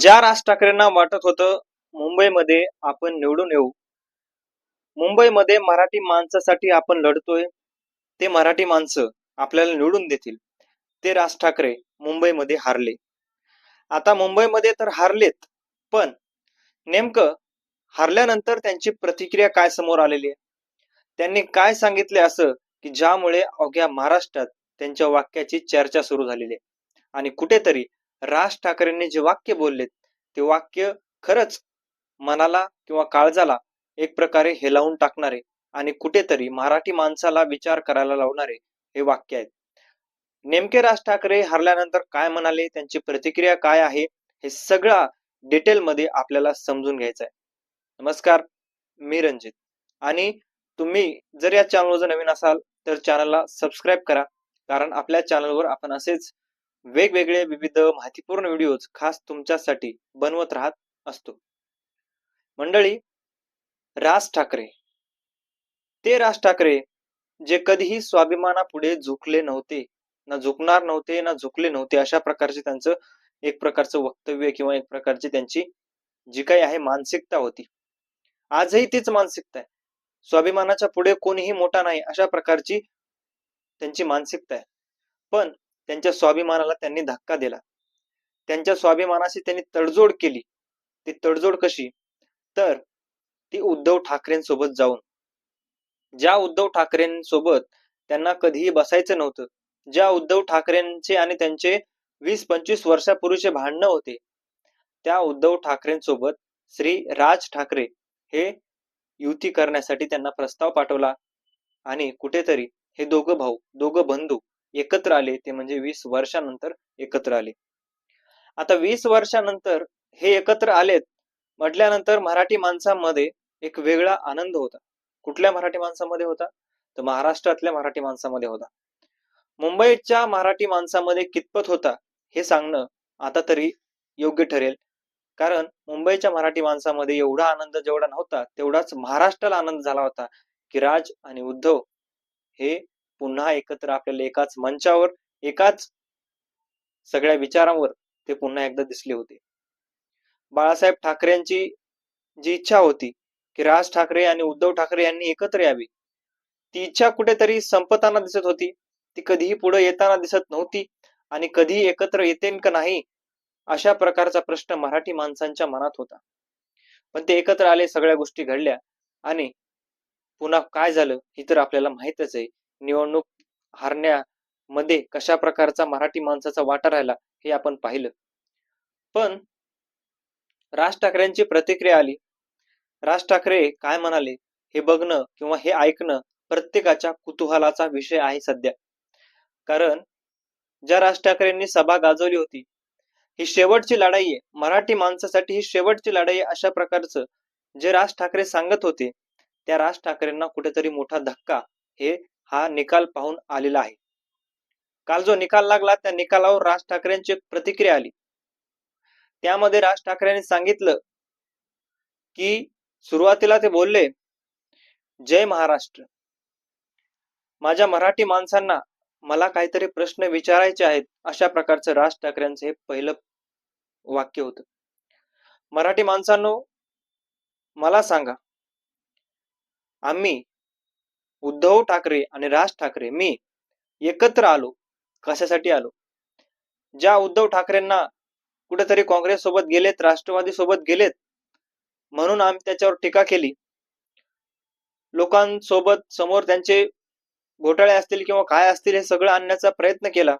ज्या राज ठाकरेंना वाटत होतं मुंबईमध्ये आपण निवडून येऊ. मुंबईमध्ये मराठी माणसासाठी आपण लढतोय ते मराठी माणसं आपल्याला निवडून देतील. ते राज ठाकरे मुंबईमध्ये हारले. आता मुंबईमध्ये तर हारलेत पण नेमकं हारल्यानंतर त्यांची प्रतिक्रिया काय समोर आलेली आहे? त्यांनी काय सांगितले असं की ज्यामुळे अवघ्या महाराष्ट्रात त्यांच्या वाक्याची चर्चा सुरू झालेली आहे? आणि कुठेतरी राज ठाकरेंनी जे वाक्य बोललेत ते वाक्य खरंच मनाला किंवा काळजाला एक प्रकारे हेलावून टाकणारे आणि कुठेतरी मराठी माणसाला विचार करायला लावणारे हे वाक्य आहेत. नेमके राज ठाकरे हरल्यानंतर काय म्हणाले त्यांची प्रतिक्रिया काय आहे हे सगळं डिटेलमध्ये आपल्याला समजून घ्यायचं आहे. नमस्कार मी रंजित आणि तुम्ही जर या चॅनलवर नवीन असाल तर चॅनलला सबस्क्राईब करा कारण आपल्या चॅनलवर आपण असेच वेगवेगळे विविध माहितीपूर्ण व्हिडिओज खास तुमच्यासाठी बनवत राहत असतो. मंडळी राज ठाकरे. ते राज ठाकरे जे कधीही स्वाभिमानापुढे झुकले नव्हते ना झुकणार नव्हते ना झुकले नव्हते अशा प्रकारचे त्यांचं एक प्रकारचं वक्तव्य किंवा एक प्रकारची त्यांची जी काही आहे मानसिकता होती. आजही तीच मानसिकता आहे. स्वाभिमानाच्या पुढे कोणीही मोठा नाही अशा प्रकारची त्यांची मानसिकता आहे. पण त्यांच्या स्वाभिमानाला त्यांनी धक्का दिला. त्यांच्या स्वाभिमानाशी त्यांनी तडजोड केली. ती तडजोड कशी? तर ती उद्धव ठाकरेंसोबत जाऊन. ज्या उद्धव ठाकरेंसोबत त्यांना कधीही बसायचं नव्हतं ज्या उद्धव ठाकरेंचे आणि त्यांचे वीस पंचवीस वर्षापूर्वीचे भांडणं होते त्या उद्धव ठाकरेंसोबत श्री राज ठाकरे हे युती करण्यासाठी त्यांना प्रस्ताव पाठवला आणि कुठेतरी हे दोघं भाऊ दोघं बंधू एकत्र आले ते म्हणजे वीस वर्षानंतर एकत्र आले. आता वीस वर्षानंतर हे एकत्र आलेत म्हटल्यानंतर मराठी माणसामध्ये एक वेगळा आनंद होता. कुठल्या मराठी माणसामध्ये होता? तर महाराष्ट्रातल्या मराठी माणसामध्ये होता. मुंबईच्या मराठी माणसामध्ये कितपत होता हे सांगणं आता तरी योग्य ठरेल. कारण मुंबईच्या मराठी माणसामध्ये एवढा आनंद जेवढा नव्हता तेवढाच महाराष्ट्राला आनंद झाला होता की राज आणि उद्धव हे पुन्हा एकत्र आपल्याला एकाच मंचावर एकाच सगळ्या विचारांवर ते पुन्हा एकदा दिसले होते. बाळासाहेब ठाकरेंची जी इच्छा होती की राज ठाकरे आणि उद्धव ठाकरे यांनी एकत्र यावे ती इच्छा कुठेतरी संपताना दिसत होती. ती कधीही पुढे येताना दिसत नव्हती आणि कधीही एकत्र येतेन का नाही अशा प्रकारचा प्रश्न मराठी माणसांच्या मनात होता. पण ते एकत्र आले सगळ्या गोष्टी घडल्या आणि पुन्हा काय झालं हे तर आपल्याला माहितच आहे. निवडणूक हारण्यामध्ये कशा प्रकारचा मराठी माणसाचा वाटा राहिला हे आपण पाहिलं. पण राज ठाकरेंची प्रतिक्रिया आली. राज ठाकरे काय म्हणाले? हे बघणं किंवा हे ऐकणं प्रत्येकाच्या कुतूहलाचा विषय आहे सध्या. कारण ज्या राज ठाकरेंनी सभा गाजवली होती ही शेवटची लढाई आहे. मराठी माणसासाठी ही शेवटची लढाई आहे अशा प्रकारचं जे राज ठाकरे सांगत होते त्या राज ठाकरेंना कुठेतरी मोठा धक्का हे हा निकाल पाहून आलेला आहे. काल जो निकाल लागला त्या निकालावर राज ठाकरेंची प्रतिक्रिया आली. त्यामध्ये राज ठाकरेंनी सांगितलं की सुरुवातीला ते बोलले जय महाराष्ट्र. माझ्या मराठी माणसांना मला काहीतरी प्रश्न विचारायचे आहेत अशा प्रकारचं राज ठाकरेंचं हे पहिलं वाक्य होतं. मराठी माणसांनो मला सांगा आम्ही उद्धव ठाकरे आणि राज ठाकरे मी एकत्र आलो. कशासाठी आलो? ज्या उद्धव ठाकरेंना कुठेतरी काँग्रेस सोबत गेलेत राष्ट्रवादी सोबत गेलेत म्हणून आम्ही त्याच्यावर टीका केली. लोकांसोबत समोर त्यांचे घोटाळे असतील किंवा काय असतील हे सगळं आणण्याचा प्रयत्न केला.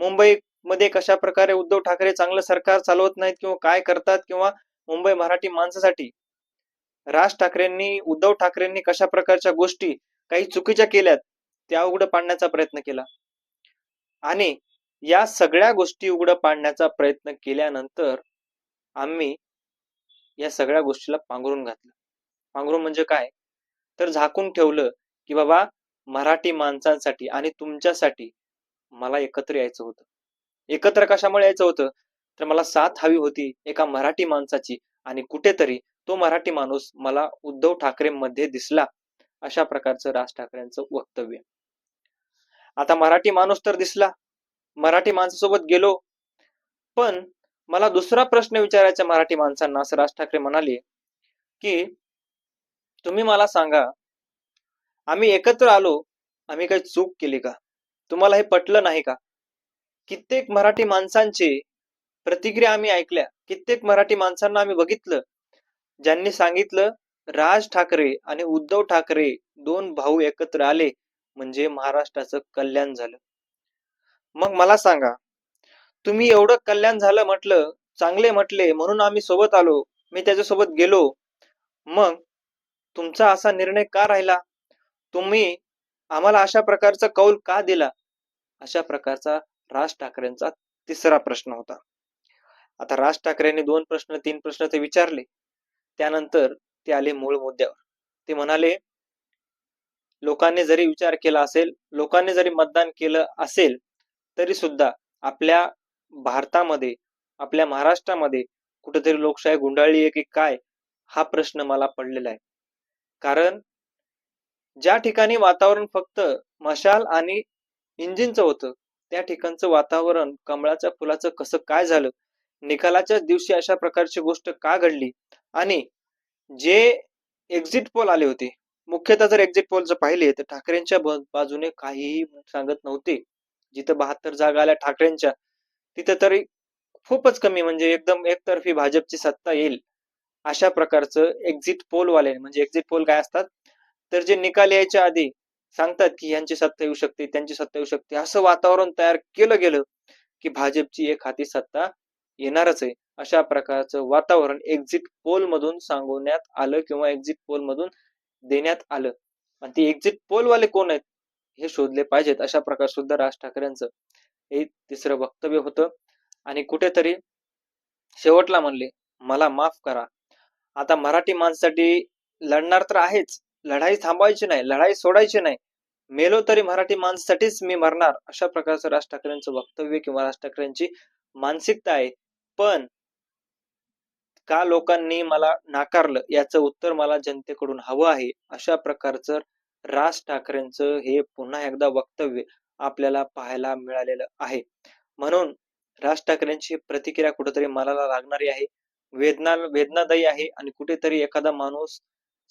मुंबईमध्ये कशा प्रकारे उद्धव ठाकरे चांगलं सरकार चालवत नाहीत किंवा काय करतात किंवा मुंबई मराठी माणसासाठी राज ठाकरेंनी उद्धव ठाकरेंनी कशा प्रकारच्या गोष्टी काही चुकीच्या केल्यात त्या उघडं पाडण्याचा प्रयत्न केला. आणि या सगळ्या गोष्टी उघडं पाडण्याचा प्रयत्न केल्यानंतर आम्ही या सगळ्या गोष्टीला पांघरून घातलं. पांघरून म्हणजे काय? तर झाकून ठेवलं की बाबा मराठी माणसांसाठी आणि तुमच्यासाठी मला एकत्र यायचं होतं. एकत्र कशामुळे यायचं होतं? तर मला साथ हवी होती एका मराठी माणसाची आणि कुठेतरी तो मराठी माणूस मला उद्धव ठाकरे मध्ये दिसला अशा प्रकारचं राज ठाकरेंचं वक्तव्य. आता मराठी माणूस तर दिसला. मराठी माणसासोबत गेलो. पण मला दुसरा प्रश्न विचारायचा मराठी माणसांना असं राज ठाकरे म्हणाले की तुम्ही मला सांगा आम्ही एकत्र आलो आम्ही काही चूक केली का? तुम्हाला हे पटलं नाही का? कित्येक मराठी माणसांची प्रतिक्रिया आम्ही ऐकल्या. कित्येक मराठी माणसांना आम्ही बघितलं. ज्यांनी सांगितलं राज ठाकरे आणि उद्धव ठाकरे दोन भाऊ एकत्र आले म्हणजे महाराष्ट्राचं कल्याण झालं. मग मला सांगा तुम्ही एवढं कल्याण झालं म्हटलं चांगले म्हटले म्हणून आम्ही सोबत आलो मी त्याच्यासोबत गेलो. मग तुमचा असा निर्णय का राहिला? तुम्ही आम्हाला अशा प्रकारचा कौल का दिला? अशा प्रकारचा राज ठाकरेंचा तिसरा प्रश्न होता. आता राज ठाकरेंनी दोन प्रश्न तीन प्रश्न ते विचारले. त्यानंतर ते आले मूळ मुद्द्यावर. ते म्हणाले लोकांनी जरी विचार केला असेल लोकांनी जरी मतदान केलं असेल तरी सुद्धा आपल्या भारतामध्ये आपल्या महाराष्ट्रामध्ये कुठेतरी लोकशाही गुंडाळली आहे की काय हा प्रश्न मला पडलेला आहे. कारण ज्या ठिकाणी वातावरण फक्त मशाल आणि इंजिनचं होतं त्या ठिकाणचं वातावरण कमळाच्या फुलाचं कसं काय झालं निकालाच्या दिवशी अशा प्रकारची गोष्ट का घडली आणि जे एक्झिट पोल आले होते मुख्यतः जर एक्झिट पोल जर पाहिले तर ठाकरेंच्या बाजूने काहीही सांगत नव्हते. जिथं बहात्तर जागा आल्या ठाकरेंच्या तिथं तरी खूपच कमी म्हणजे एकदम एकतर्फी भाजपची सत्ता येईल अशा प्रकारचं एक्झिट पोल वाले म्हणजे एक्झिट पोल काय असतात? तर जे निकाल यायच्या आधी सांगतात की यांची सत्ता येऊ शकते त्यांची सत्ता येऊ शकते असं वातावरण तयार केलं गेलं की भाजपची एक हाती सत्ता येणारच आहे. अशा प्रकारचं वातावरण एक्झिट पोल मधून सांगवण्यात आलं किंवा एक्झिट पोल मधून देण्यात आलं. आणि ती एक्झिट पोल वाले कोण आहेत? हे शोधले पाहिजेत. अशा प्रकार सुद्धा राज ठाकरेंचं हे तिसरं वक्तव्य होतं. आणि कुठेतरी शेवटला म्हणले मला माफ करा. आता मराठी माणसासाठी लढणार तर आहेच. लढाई थांबवायची नाही लढाई सोडायची नाही. मेलो तरी मराठी माणसासाठीच मी मरणार. अशा प्रकारचं राज ठाकरेंचं वक्तव्य किंवा राज ठाकरेंची मानसिकता आहे. पण का लोकांनी मला नाकारलं? याचं उत्तर मला जनतेकडून हवं आहे. अशा प्रकारचं राज ठाकरेंचं हे पुन्हा एकदा वक्तव्य आपल्याला पाहायला मिळालेलं आहे. म्हणून राज ठाकरेंची प्रतिक्रिया कुठेतरी मनाला लागणारी आहे. वेदना वेदनादायी आहे आणि कुठेतरी एखादा माणूस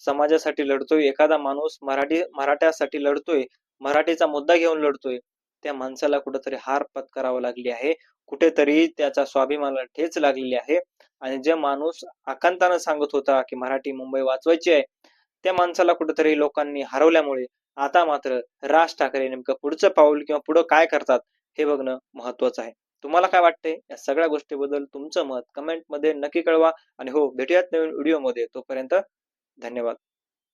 समाजासाठी लढतोय एखादा माणूस मराठी मराठ्यासाठी लढतोय मराठीचा मुद्दा घेऊन लढतोय त्या माणसाला कुठेतरी हार पत्करावं लागली आहे. कुठेतरी त्याचा स्वाभिमानाला ठेच लागलेली आहे. आणि जे माणूस आकांतानं सांगत होता की मराठी मुंबई वाचवायची आहे त्या माणसाला कुठेतरी लोकांनी हरवल्यामुळे आता मात्र राज ठाकरे नेमकं पुढचं पाऊल किंवा पुढं काय करतात हे बघणं महत्वाचं आहे. तुम्हाला काय वाटतंय? या सगळ्या गोष्टीबद्दल तुमचं मत कमेंटमध्ये नक्की कळवा. आणि हो भेटूयात नवीन व्हिडिओमध्ये. तोपर्यंत धन्यवाद.